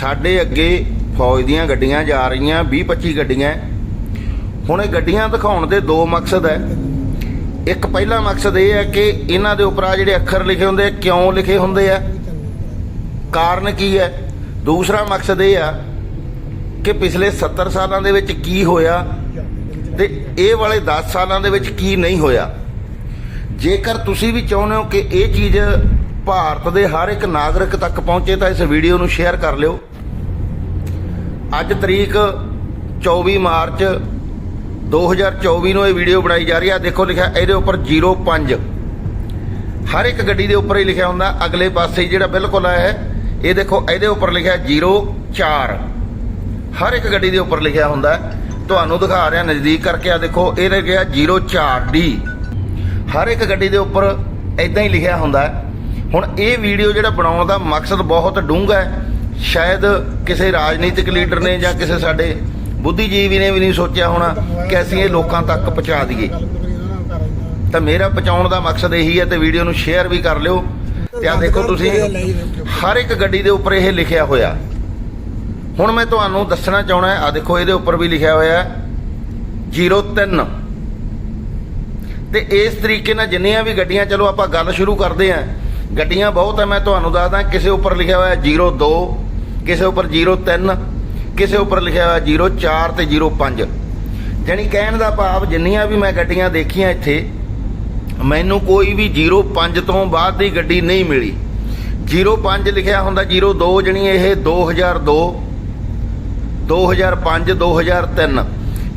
ਸਾਡੇ ਅੱਗੇ ਫੌਜ ਦੀਆਂ ਗੱਡੀਆਂ ਜਾ ਰਹੀਆਂ 20 25 ਗੱਡੀਆਂ। ਹੁਣ ਇਹ ਗੱਡੀਆਂ ਦਿਖਾਉਣ ਦੇ ਦੋ ਮਕਸਦ ਹੈ। ਇੱਕ ਪਹਿਲਾ ਮਕਸਦ ਇਹ ਹੈ ਕਿ ਇਹਨਾਂ ਦੇ ਉੱਪਰ ਆ ਜਿਹੜੇ ਅੱਖਰ ਲਿਖੇ ਹੁੰਦੇ ਆ ਕਿਉਂ ਲਿਖੇ ਹੁੰਦੇ ਆ? ਕਾਰਨ ਕੀ ਹੈ? ਦੂਸਰਾ ਮਕਸਦ ਇਹ ਆ ਕਿ ਪਿਛਲੇ 70 ਸਾਲਾਂ ਦੇ ਵਿੱਚ ਕੀ ਹੋਇਆ ਤੇ ਇਹ ਵਾਲੇ 10 ਸਾਲਾਂ ਦੇ ਵਿੱਚ ਕੀ ਨਹੀਂ ਹੋਇਆ। ਜੇਕਰ ਤੁਸੀਂ ਵੀ ਚਾਹੁੰਦੇ ਹੋ ਕਿ ਇਹ ਚੀਜ਼ ਭਾਰਤ ਦੇ ਹਰ ਇੱਕ ਨਾਗਰਿਕ ਤੱਕ ਪਹੁੰਚੇ ਤਾਂ ਇਸ ਵੀਡੀਓ ਨੂੰ ਸ਼ੇਅਰ ਕਰ ਲਿਓ। ਅੱਜ ਤਰੀਕ 24 ਮਾਰਚ 2024 ਨੂੰ ਇਹ ਵੀਡੀਓ ਬਣਾਈ ਜਾ ਰਹੀ ਹੈ। ਦੇਖੋ ਲਿਖਿਆ, ਇਹਦੇ ਉੱਪਰ 05 ਹਰ ਇੱਕ ਗੱਡੀ ਦੇ ਉੱਪਰ ਹੀ ਲਿਖਿਆ ਹੁੰਦਾ, ਅਗਲੇ ਪਾਸੇ ਜਿਹੜਾ ਬਿਲਕੁਲ ਆਇਆ ਹੈ, ਇਹ ਦੇਖੋ, ਇਹਦੇ ਉੱਪਰ ਲਿਖਿਆ 04 ਹਰ ਇੱਕ ਗੱਡੀ ਦੇ ਉੱਪਰ ਲਿਖਿਆ ਹੁੰਦਾ ਤੁਹਾਨੂੰ ਦਿਖਾ ਰਿਹਾ ਨਜ਼ਦੀਕ ਕਰਕੇ ਆ ਦੇਖੋ ਇਹ ਲਿਖਿਆ 04D ਹਰ ਇੱਕ ਗੱਡੀ ਦੇ ਉੱਪਰ ਇਦਾਂ ਹੀ ਲਿਖਿਆ ਹੁੰਦਾ ਹੁਣ ਇਹ ਵੀਡੀਓ ਜਿਹੜਾ ਬਣਾਉਣ ਦਾ ਮਕਸਦ ਬਹੁਤ ਡੂੰਘਾ ਹੈ। ਸ਼ਾਇਦ ਕਿਸੇ ਰਾਜਨੀਤਿਕ ਲੀਡਰ ਨੇ ਜਾਂ ਕਿਸੇ ਸਾਡੇ ਬੁੱਧੀਜੀਵੀ ਨੇ ਵੀ ਨਹੀਂ ਸੋਚਿਆ ਹੋਣਾ ਕਿ ਅਸੀਂ ਇਹ ਲੋਕਾਂ ਤੱਕ ਪਹੁੰਚਾ ਦਈਏ। ਤਾਂ ਮੇਰਾ ਪਹੁੰਚਾਉਣ ਦਾ ਮਕਸਦ ਇਹੀ ਹੈ ਤੇ ਵੀਡੀਓ ਨੂੰ ਸ਼ੇਅਰ ਵੀ ਕਰ ਲਿਓ। ਤੇ ਆ ਦੇਖੋ ਤੁਸੀਂ, ਹਰ ਇੱਕ ਗੱਡੀ ਦੇ ਉੱਪਰ ਇਹ ਲਿਖਿਆ ਹੋਇਆ। ਹੁਣ ਮੈਂ ਤੁਹਾਨੂੰ ਦੱਸਣਾ ਚਾਹਣਾ ਆ ਦੇਖੋ ਇਹਦੇ ਉੱਪਰ ਵੀ ਲਿਖਿਆ ਹੋਇਆ ਹੈ 03 ਤੇ ਇਸ ਤਰੀਕੇ ਨਾਲ ਜਿੰਨੀਆਂ ਵੀ ਗੱਡੀਆਂ, ਚਲੋ ਆਪਾਂ ਗੱਲ ਸ਼ੁਰੂ ਕਰਦੇ ਆਂ ਗੱਡੀਆਂ ਬਹੁਤ ਹੈ, ਮੈਂ ਤੁਹਾਨੂੰ ਦੱਸਦਾ, ਕਿਸੇ ਉੱਪਰ ਲਿਖਿਆ ਹੋਇਆ 02 ਕਿਸੇ ਉੱਪਰ 03 ਕਿਸੇ ਉੱਪਰ ਲਿਖਿਆ ਹੋਇਆ 04 ਤੇ 05 ਜਾਣੀ ਕਹਿਣ ਦਾ ਭਾਵ ਜਿੰਨੀਆਂ ਵੀ ਮੈਂ ਗੱਡੀਆਂ ਦੇਖੀਆਂ ਇੱਥੇ, ਮੈਨੂੰ ਕੋਈ ਵੀ 05 ਤੋਂ ਬਾਅਦ ਦੀ ਗੱਡੀ ਨਹੀਂ ਮਿਲੀ। 05 ਲਿਖਿਆ ਹੁੰਦਾ 02 ਜਣੀ ਇਹ 2002 2005 2003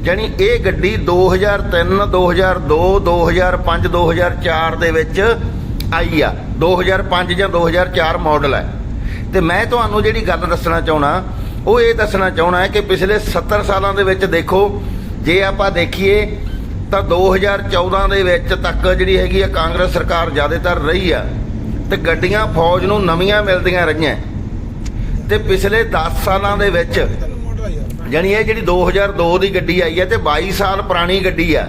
ਜਾਣੀ ਇਹ ਗੱਡੀ 2003 2002 2005 2004 ਦੇ ਵਿੱਚ ਆਈ ਆ। 2005 ਜਾਂ 2004 ਮਾਡਲ ਹੈ। ਤੇ ਮੈਂ ਤੁਹਾਨੂੰ ਜਿਹੜੀ ਗੱਲ ਦੱਸਣਾ ਚਾਹਣਾ ਉਹ ਇਹ ਦੱਸਣਾ ਚਾਹਣਾ ਹੈ ਕਿ ਪਿਛਲੇ 70 ਸਾਲਾਂ ਦੇ ਵਿੱਚ ਦੇਖੋ, ਜੇ ਆਪਾਂ ਦੇਖੀਏ, ਤਾਂ 2014 ਦੇ ਵਿੱਚ ਤੱਕ ਜਿਹੜੀ ਹੈਗੀ ਆ ਕਾਂਗਰਸ ਸਰਕਾਰ ਜ਼ਿਆਦਾਤਰ ਰਹੀ ਆ, ਤੇ ਗੱਡੀਆਂ ਫੌਜ ਨੂੰ ਨਵੀਆਂ ਮਿਲਦੀਆਂ ਰਹੀਆਂ। ਤੇ ਪਿਛਲੇ 10 ਸਾਲਾਂ ਦੇ ਵਿੱਚ ਜਾਣੀ ਇਹ ਜਿਹੜੀ 2002 ਦੀ ਗੱਡੀ ਆਈ ਹੈ ਤੇ 22 ਸਾਲ ਪੁਰਾਣੀ ਗੱਡੀ ਆ,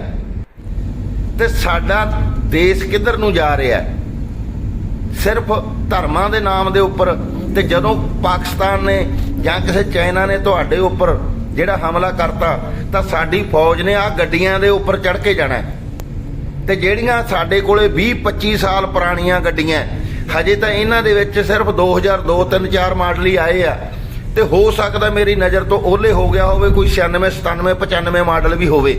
ਤੇ ਸਾਡਾ ਦੇਸ਼ ਕਿੱਧਰ ਨੂੰ ਜਾ ਰਿਹਾ? ਸਿਰਫ ਧਰਮਾਂ ਦੇ ਨਾਮ ਦੇ ਉੱਪਰ ਤੇ ਜਦੋਂ ਪਾਕਿਸਤਾਨ ਨੇ ਜਾਂ ਕਿਸੇ ਚਾਈਨਾ ਨੇ ਤੁਹਾਡੇ ਉੱਪਰ ਜਿਹੜਾ ਹਮਲਾ ਕਰਤਾ, ਤਾਂ ਸਾਡੀ ਫੌਜ ਨੇ ਆ ਗੱਡੀਆਂ ਦੇ ਉੱਪਰ ਚੜ ਕੇ ਜਾਣਾ ਹੈ। ਤੇ ਜਿਹੜੀਆਂ ਸਾਡੇ ਕੋਲੇ 20 25 ਸਾਲ ਪੁਰਾਣੀਆਂ ਗੱਡੀਆਂ ਹਜੇ ਤਾਂ ਇਹਨਾਂ ਦੇ ਵਿੱਚ ਸਿਰਫ 2002 3 4 ਮਾਡਲ ਹੀ ਆਏ ਆ ਤੇ ਹੋ ਸਕਦਾ ਮੇਰੀ ਨਜ਼ਰ ਤੋਂ ਓਲੇ ਹੋ ਗਿਆ ਹੋਵੇ, ਕੋਈ 96 97 95 ਮਾਡਲ ਵੀ ਹੋਵੇ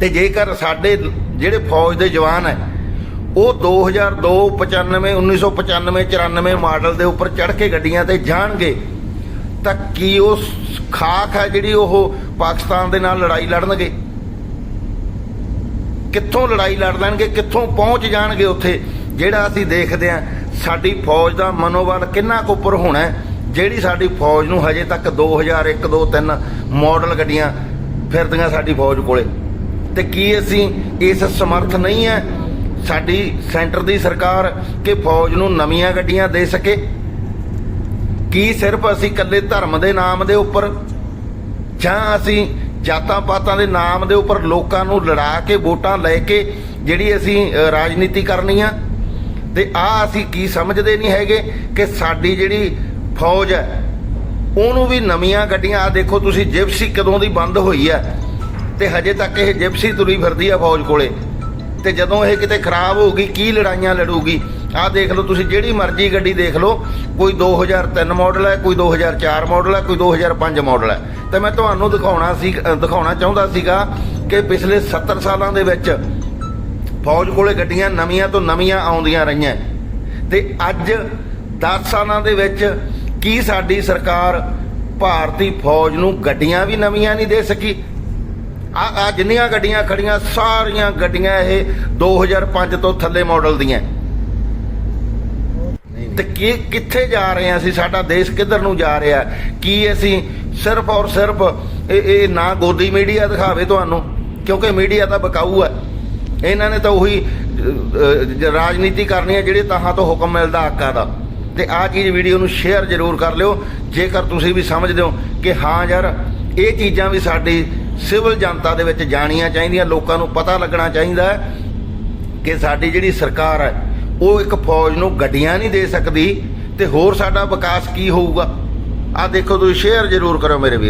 ਤੇ ਜੇਕਰ ਸਾਡੇ ਜਿਹੜੇ ਫੌਜ ਦੇ ਜਵਾਨ ਹੈ ਉਹ 2002 95 1995 94 ਮਾਡਲ ਦੇ ਉੱਪਰ ਚੜ ਕੇ ਗੱਡੀਆਂ ਤੇ ਜਾਣਗੇ। ਤਾਂ ਕੀ ਉਹ ਖਾਖ ਹੈ ਜਿਹੜੀ ਉਹ ਪਾਕਿਸਤਾਨ ਦੇ ਨਾਲ ਲੜਾਈ ਲੜਨਗੇ? ਕਿੱਥੋਂ ਲੜਾਈ ਲੜ ਲੈਣਗੇ? ਕਿੱਥੋਂ ਪਹੁੰਚ ਜਾਣਗੇ ਉੱਥੇ? ਜਿਹੜਾ ਅਸੀਂ ਦੇਖਦੇ ਹਾਂ, ਸਾਡੀ ਫੌਜ ਦਾ ਮਨੋਬਲ ਕਿੰਨਾ ਕੁ ਉੱਪਰ ਹੋਣਾ ਜਿਹੜੀ ਸਾਡੀ ਫੌਜ ਨੂੰ ਹਜੇ ਤੱਕ 2001 2 3 ਮਾਡਲ ਗੱਡੀਆਂ ਫਿਰਦੀਆਂ ਸਾਡੀ ਫੌਜ ਕੋਲੇ। ਤੇ ਕੀ ਅਸੀਂ ਇਸ ਸਮਰਥ ਨਹੀਂ ਹੈ ਸਾਡੀ ਸੈਂਟਰ ਦੀ ਸਰਕਾਰ ਕਿ ਫੌਜ ਨੂੰ ਨਵੀਆਂ ਗੱਡੀਆਂ ਦੇ ਸਕੇ। ਕੀ ਸਿਰਫ ਅਸੀਂ ਇਕੱਲੇ ਧਰਮ ਦੇ ਨਾਮ ਦੇ ਉੱਪਰ ਜਾਂ ਅਸੀਂ ਜਾਤਾਂ ਪਾਤਾਂ ਦੇ ਨਾਮ ਦੇ ਉੱਪਰ ਲੋਕਾਂ ਨੂੰ ਲੜਾ ਕੇ ਵੋਟਾਂ ਲੈ ਕੇ ਜਿਹੜੀ ਅਸੀਂ ਰਾਜਨੀਤੀ ਕਰਨੀ ਆ? ਤੇ ਆ ਅਸੀਂ ਕੀ ਸਮਝਦੇ ਨਹੀਂ ਹੈਗੇ ਕਿ ਸਾਡੀ ਜਿਹੜੀ ਫੌਜ ਹੈ, ਉਹਨੂੰ ਵੀ ਨਵੀਆਂ ਗੱਡੀਆਂ ਆ ਦੇਖੋ ਤੁਸੀਂ ਜਿਪਸੀ ਕਦੋਂ ਦੀ ਬੰਦ ਹੋਈ ਹੈ? ਤੇ ਹਜੇ ਤੱਕ ਇਹ ਜਿਪਸੀ ਤੁਰੀ ਫਿਰਦੀ ਆ ਫੌਜ ਕੋਲੇ। ਤੇ ਜਦੋਂ ਇਹ ਕਿਤੇ ਖਰਾਬ ਹੋਊਗੀ, ਕੀ ਲੜਾਈਆਂ ਲੜੂਗੀ? ਆਹ ਦੇਖ ਲਓ ਤੁਸੀਂ, ਜਿਹੜੀ ਮਰਜ਼ੀ ਗੱਡੀ ਦੇਖ ਲਓ, ਕੋਈ 2003 ਮਾਡਲ ਹੈ, ਕੋਈ 2004 ਮਾਡਲ ਹੈ, ਕੋਈ 2005 ਮਾਡਲ ਹੈ। ਤੇ ਮੈਂ ਤੁਹਾਨੂੰ ਦਿਖਾਉਣਾ ਸੀ, ਦਿਖਾਉਣਾ ਚਾਹੁੰਦਾ ਸੀਗਾ ਕਿ ਪਿਛਲੇ 70 ਸਾਲਾਂ ਦੇ ਵਿੱਚ ਫੌਜ ਕੋਲੇ ਗੱਡੀਆਂ ਨਵੀਆਂ ਤੋਂ ਨਵੀਆਂ ਆਉਂਦੀਆਂ ਰਹੀਆਂ। ਤੇ ਅੱਜ 10 ਸਾਲਾਂ ਦੇ ਵਿੱਚ ਕੀ ਸਾਡੀ ਸਰਕਾਰ ਭਾਰਤੀ ਫੌਜ ਨੂੰ ਗੱਡੀਆਂ ਵੀ ਨਵੀਆਂ ਨਹੀਂ ਦੇ ਸਕੀ ਆ ਆ ਜਿੰਨੀਆਂ ਗੱਡੀਆਂ ਖੜੀਆਂ ਸਾਰੀਆਂ ਗੱਡੀਆਂ ਇਹ 2005 ਤੋਂ ਥੱਲੇ ਮਾਡਲ ਦੀਆਂ। ਤੇ ਕੀ ਕਿੱਥੇ ਜਾ ਰਹੇ ਹਾਂ ਅਸੀਂ? ਸਾਡਾ ਦੇਸ਼ ਕਿੱਧਰ ਨੂੰ ਜਾ ਰਿਹਾ? ਕੀ ਅਸੀਂ ਸਿਰਫ ਔਰ ਸਿਰਫ ਇਹ ਇਹ ਨਾ ਗੋਦੀ ਮੀਡੀਆ ਦਿਖਾਵੇ ਤੁਹਾਨੂੰ? ਕਿਉਂਕਿ ਮੀਡੀਆ ਤਾਂ ਬਕਾਊ ਹੈ। ਇਹਨਾਂ ਨੇ ਤਾਂ ਉਹੀ ਰਾਜਨੀਤੀ ਕਰਨੀ ਹੈ ਜਿਹੜੀ ਤਾਹਾਂ ਤੋਂ ਹੁਕਮ ਮਿਲਦਾ ਆਕਾ ਦਾ। ਤੇ ਆਹ ਚੀਜ਼ ਵੀਡੀਓ ਨੂੰ ਸ਼ੇਅਰ ਜ਼ਰੂਰ ਕਰ ਲਿਓ। ਜੇਕਰ ਤੁਸੀਂ ਵੀ ਸਮਝਦੇ ਹੋ ਕਿ ਹਾਂ ਯਾਰ ਇਹ ਚੀਜ਼ਾਂ ਵੀ ਸਾਡੀ ਸਿਵਲ ਜਨਤਾ ਦੇ ਵਿੱਚ ਜਾਣੀਆਂ ਚਾਹੀਦੀਆਂ, ਲੋਕਾਂ ਨੂੰ ਪਤਾ ਲੱਗਣਾ ਚਾਹੀਦਾ ਕਿ ਸਾਡੀ ਜਿਹੜੀ ਸਰਕਾਰ ਹੈ, ਉਹ ਇੱਕ ਫੌਜ ਨੂੰ ਗੱਡੀਆਂ ਨਹੀਂ ਦੇ ਸਕਦੀ ਤੇ ਹੋਰ ਸਾਡਾ ਵਿਕਾਸ ਕੀ ਹੋਊਗਾ? ਆ ਦੇਖੋ ਤੁਸੀਂ, ਸ਼ੇਅਰ ਜ਼ਰੂਰ ਕਰੋ ਮੇਰੇ ਵੀਰ।